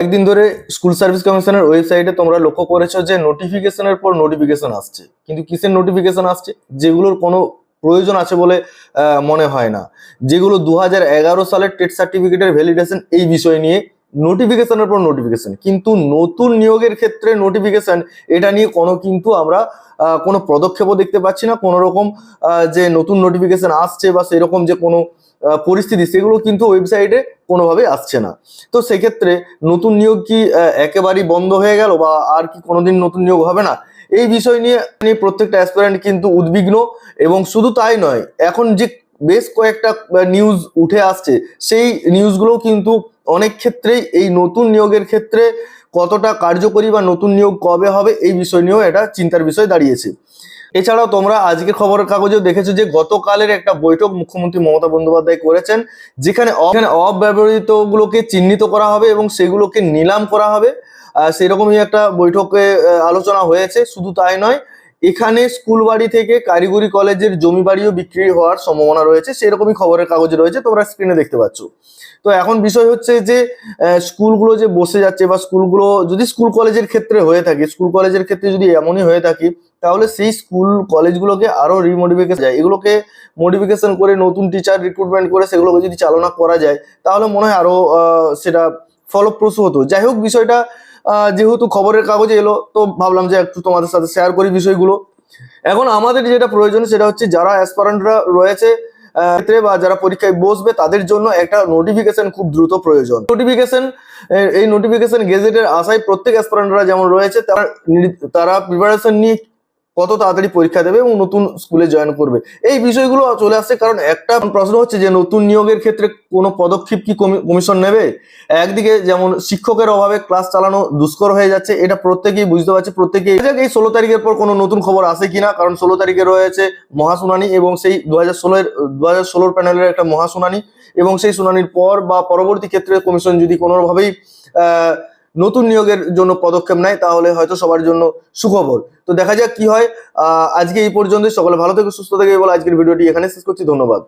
একদিন ধরে school service কমিশনের ওয়েবসাইটে তোমরা লক্ষ্য করেছ যে নোটিফিকেশনের পর নোটিফিকেশন আসছে। কিন্তু কিসের নোটিফিকেশন আসছে? যেগুলোর কোনো প্রয়োজন আছে বলে মনে হয় না। যেগুলো দু হাজার এগারো সালের টেট সার্টিফিকেটের ভ্যালিডেশন এই বিষয় নিয়ে নোটিফিকেশনের পর নোটিফিকেশন কিন্তু নতুন নিয়োগের ক্ষেত্রে নোটিফিকেশন এটা নিয়ে কোনো কিন্তু আমরা কোনো পদক্ষেপও দেখতে পাচ্ছি না। কোনো রকম যে নতুন নোটিফিকেশন আসছে বা সেরকম যে কোনো পরিস্থিতি, সেগুলো কিন্তু ওয়েবসাইটে কোনোভাবে আসছে না। তো সেক্ষেত্রে নতুন নিয়োগ কি একেবারেই বন্ধ হয়ে গেল বা আর কি কোনোদিন নতুন নিয়োগ হবে না? এই বিষয় নিয়ে প্রত্যেকটা অ্যাসপিরেন্ট কিন্তু উদ্বিগ্ন এবং শুধু তাই নয়, এখন যে বেশ কয়েকটা নিউজ উঠে আসছে। সেই নিউজগুলোও কিন্তু অনেক ক্ষেত্রেই এই নতুন নিয়োগের ক্ষেত্রে কতটা কার্যকরী বা নতুন নিয়োগ কবে হবে এই বিষয় নিয়েও এটা চিন্তার বিষয় দাঁড়িয়েছে। এছাড়াও তোমরা আজকের খবরের কাগজেও দেখেছ যে গতকালের একটা বৈঠক মুখ্যমন্ত্রী মমতা বন্দ্যোপাধ্যায় করেছেন, যেখানে অব্যবহৃত গুলোকে চিহ্নিত করা হবে এবং সেগুলোকে নিলাম করা হবে। সেরকমই একটা বৈঠকে আলোচনা হয়েছে। শুধু তাই নয় এখানে স্কুল বাড়ি থেকে কারিগরি কলেজের জমি বাড়িও বিক্রি হওয়ার সম্ভাবনা রয়েছে সেরকমই খবরের কাগজে রয়েছে তোমরা স্ক্রিনে দেখতে পাচ্ছ। তো এখন বিষয় হচ্ছে যে স্কুলগুলো যে বসে যাচ্ছে বা স্কুলগুলো যদি স্কুল কলেজের ক্ষেত্রে হয়ে থাকে স্কুল কলেজের ক্ষেত্রে যদি এমনই হয়ে থাকে তাহলে সেই স্কুল কলেজগুলোকে আরও রিমোডিফিকেশন যায়। এগুলোকে মডিফিকেশন করে নতুন টিচার রিক্রুটমেন্ট করে সেগুলোকে যদি চালনা করা যায় তাহলে মনে হয় আরও আহ, সেটা ফলপ্রসূ হতো। যাই হোক বিষয়টা যেহেতু খবরের কাগজে এলো, তো ভাবলাম যে একটু তোমাদের সাথে শেয়ার করি বিষয়গুলো। এখন আমাদের যেটা প্রয়োজন, সেটা হচ্ছে যারা অ্যাসপারেন্টরা রয়েছে বা যারা পরীক্ষায় বসবে, তাদের জন্য একটা নোটিফিকেশন খুব দ্রুত প্রয়োজন। নোটিফিকেশন এই নোটিফিকেশন গেজেটের আশায় প্রত্যেক অ্যাসপারেন্টরা যেমন রয়েছে, তারা তারা প্রিপারেশন নিয়ে কত তাড়াতাড়ি পরীক্ষা দেবে এবং নতুন স্কুলে জয়েন করবে। এই বিষয়গুলো চলে আসছে কারণ একটা প্রশ্ন হচ্ছে যে নতুন নিয়োগের ক্ষেত্রে কোনো পদক্ষেপ কি কমি- কমিশন নেবে? একদিকে যেমন শিক্ষকের অভাবে ক্লাস চালানো দুষ্কর হয়ে যাচ্ছে, এটা প্রত্যেকেই বুঝতে পারছে, প্রত্যেকেই এই ষোলো তারিখের পর কোনো নতুন খবর আসে কিনা? কারণ ষোলো তারিখে রয়েছে মহাশুনানি এবং সেই দু হাজার ষোলোর দু হাজার ষোলোর প্যানেলের একটা মহাশুনানি এবং সেই শুনানির পর বা পরবর্তী ক্ষেত্রে কমিশন যদি কোনোভাবেই নতুন নিয়োগের জন্য পদক্ষেপ নেয়, তাহলে হয়তো সবার জন্য সুখবর। তো দেখা যাক কি হয়। আজকে এই পর্যন্ত সকলে ভালো থেকে, সুস্থ থেকে বলে আজকের ভিডিওটি এখানে শেষ করছি। ধন্যবাদ।